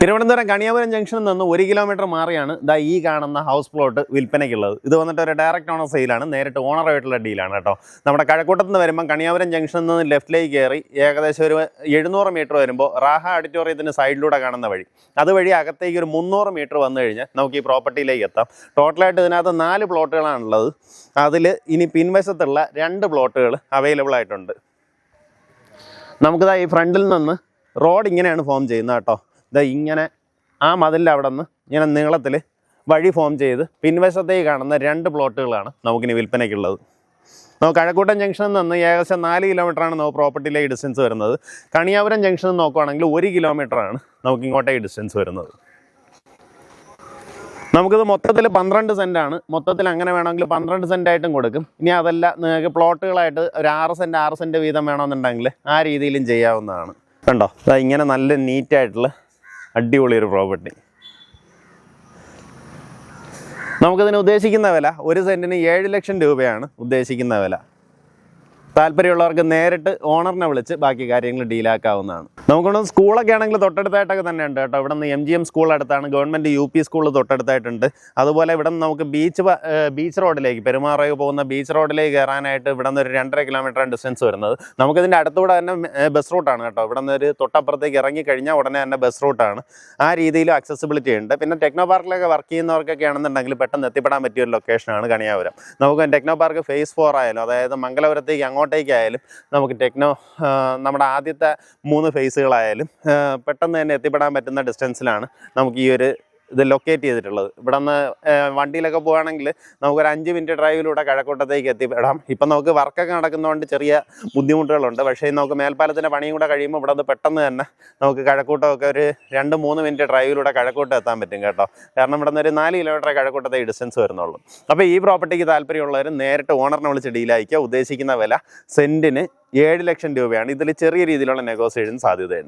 തിരുവനന്തപുരം കണിയാപുരം ജംഗ്ഷനിൽ നിന്ന് ഒരു കിലോമീറ്റർ മാറിയാണ് ദാ ഈ കാണുന്ന ഹൗസ് പ്ലോട്ട് വിൽപ്പനയ്ക്കുള്ളത്. ഇത് വന്നിട്ട് ഒരു ഡയറക്റ്റ് ഓണർ സെയിലാണ് നേരിട്ട് ഓണറായിട്ടുള്ള ഡീലാണ് കേട്ടോ. നമ്മുടെ കഴക്കൂട്ടത്ത് നിന്ന് വരുമ്പോൾ കണിയാപുരം ജംഗ്ഷനിൽ നിന്ന് ലെഫ്റ്റിലേക്ക് കയറി ഏകദേശം ഒരു എഴുന്നൂറ് മീറ്റർ വരുമ്പോൾ റാഹ ഓഡിറ്റോറിയത്തിന് സൈഡിലൂടെ കാണുന്ന വഴി. അതുവഴി അകത്തേക്ക് ഒരു മുന്നൂറ് മീറ്റർ വന്നു കഴിഞ്ഞാൽ നമുക്ക് ഈ പ്രോപ്പർട്ടിയിലേക്ക് എത്താം. ടോട്ടലായിട്ട് ഇതിനകത്ത് നാല് പ്ലോട്ടുകളാണുള്ളത് അതിൽ ഇനി പിൻവശത്തുള്ള രണ്ട് പ്ലോട്ടുകൾ അവൈലബിൾ ആയിട്ടുണ്ട്. നമുക്കിതാ ഈ ഫ്രണ്ടിൽ നിന്ന് റോഡ് ഇങ്ങനെയാണ് ഫോം ചെയ്യുന്നത് കേട്ടോ. ഇതാ ഇങ്ങനെ ആ മതിലിന്റെ അവിടെ നിന്ന് ഇങ്ങനെ നീളത്തിൽ വഴി ഫോം ചെയ്ത് പിൻവശത്തേക്ക് കാണുന്ന രണ്ട് പ്ലോട്ടുകളാണ് നമുക്കിനി വിൽപ്പനയ്ക്കുള്ളത്. നമുക്ക് കഴക്കൂട്ടം ജംഗ്ഷനിൽ നിന്ന് ഏകദേശം നാല് കിലോമീറ്ററാണ് നമുക്ക് പ്രോപ്പർട്ടിയിലേക്ക് ഡിസ്റ്റൻസ് വരുന്നത്. കണിയാപുരം ജംഗ്ഷനിൽ നോക്കുവാണെങ്കിൽ ഒരു കിലോമീറ്ററാണ് നമുക്ക് ഇങ്ങോട്ടേ ഡിസ്റ്റൻസ് വരുന്നത്. നമുക്കിത് മൊത്തത്തിൽ പന്ത്രണ്ട് ആണ്. മൊത്തത്തിൽ അങ്ങനെ വേണമെങ്കിൽ പന്ത്രണ്ട് സെന്റ് ആയിട്ടും കൊടുക്കും. ഇനി അതല്ല നിങ്ങൾക്ക് പ്ലോട്ടുകളായിട്ട് ഒരു ആറ് സെന്റ് ആറ് സെന്റ് വീതം വേണമെന്നുണ്ടെങ്കിൽ ആ രീതിയിലും ചെയ്യാവുന്നതാണ്. കണ്ടോ? ഇങ്ങനെ നല്ല നീറ്റായിട്ടുള്ള അടിപൊളി ഒരു പ്രോപ്പർട്ടി നമുക്കതിന് ഉദ്ദേശിക്കുന്ന വില ഒരു സെന്റിന് ഏഴ് ലക്ഷം രൂപയാണ് ഉദ്ദേശിക്കുന്ന വില. താല്പര്യമുള്ളവർക്ക് നേരിട്ട് ഓണറിനെ വിളിച്ച് ബാക്കി കാര്യങ്ങൾ ഡീലാക്കാവുന്നതാണ്. നമുക്കൊന്ന് സ്കൂളൊക്കെ ആണെങ്കിൽ തൊട്ടടുത്തായിട്ടൊക്കെ തന്നെ ഉണ്ട് കേട്ടോ. ഇവിടെ നിന്ന് എം ജി എം സ്കൂൾ അടുത്താണ്. ഗവൺമെന്റ് യു പി സ്കൂൾ തൊട്ടടുത്തായിട്ടുണ്ട്. അതുപോലെ ഇവിടെ നിന്ന് നമുക്ക് ബീച്ച് ബീച്ച് റോഡിലേക്ക് പെരുമാറൊക്കെ പോകുന്ന ബീച്ച് റോഡിലേക്ക് കയറാനായിട്ട് ഇവിടെ നിന്ന് ഒരു രണ്ടര കിലോമീറ്ററാണ് ഡിസ്റ്റൻസ് വരുന്നത്. നമുക്കിതിന്റെ അടുത്തൂടെ തന്നെ ബസ് റൂട്ടാണ് കേട്ടോ. ഇവിടെ നിന്ന് ഒരു തൊട്ടപ്പുറത്തേക്ക് ഇറങ്ങി കഴിഞ്ഞാൽ ഉടനെ തന്നെ ബസ് റൂട്ടാണ് ആ രീതിയിലും അക്സസിബിലിറ്റി ഉണ്ട്. പിന്നെ ടെക്നോ പാർക്കിലൊക്കെ വർക്ക് ചെയ്യുന്നവർക്കൊക്കെ ആണെന്നുണ്ടെങ്കിൽ പെട്ടെന്ന് എത്തിപ്പെടാൻ പറ്റിയ ഒരു ലൊക്കേഷനാണ് കണിയാപുരം. നമുക്ക് ടെക്നോ പാർക്ക് ഫേസ് ഫോർ ആയാലും അതായത് മംഗലപുരത്തേക്ക് അങ്ങോട്ടേക്കായാലും നമുക്ക് ടെക്നോ നമ്മുടെ ആദ്യത്തെ മൂന്ന് ഫേസുകളായാലും പെട്ടെന്ന് തന്നെ എത്തിപ്പെടാൻ പറ്റുന്ന ഡിസ്റ്റൻസിലാണ് നമുക്ക് ഈ ഒരു ഇത് ലൊക്കേറ്റ് ചെയ്തിട്ടുള്ളത്. ഇവിടെ നിന്ന് വണ്ടിയിലൊക്കെ പോവുകയാണെങ്കിൽ നമുക്കൊരു അഞ്ച് മിനിറ്റ് ഡ്രൈവിലൂടെ കഴക്കൂട്ടത്തേക്ക് എത്തിപ്പെടാം. ഇപ്പം നമുക്ക് വർക്കൊക്കെ നടക്കുന്നതുകൊണ്ട് ചെറിയ ബുദ്ധിമുട്ടുകളുണ്ട്. പക്ഷേ നമുക്ക് മേൽപ്പാലത്തിന്റെ പണിയും കൂടെ കഴിയുമ്പോൾ ഇവിടെ നിന്ന് പെട്ടെന്ന് തന്നെ നമുക്ക് കഴക്കൂട്ടമൊക്കെ ഒരു രണ്ട് മൂന്ന് മിനിറ്റ് ഡ്രൈവിലൂടെ കഴക്കൂട്ടം എത്താൻ പറ്റും കേട്ടോ. കാരണം ഇവിടെ നിന്ന് ഒരു നാല് കിലോമീറ്റർ കഴക്കൂട്ടത്തെ ഡിസ്റ്റൻസ് വരുന്നുള്ളൂ. അപ്പോൾ ഈ പ്രോപ്പർട്ടിക്ക് താല്പര്യമുള്ളവർ നേരിട്ട് ഓണറിനെ വിളിച്ച് ഡീലായിക്കുക ഉദ്ദേശിക്കുന്ന വില സെന്റിന് ഏഴ് ലക്ഷം രൂപയാണ്. ഇതിൽ ചെറിയ രീതിയിലുള്ള നെഗോസിയേഷൻ സാധ്യതയുണ്ട്.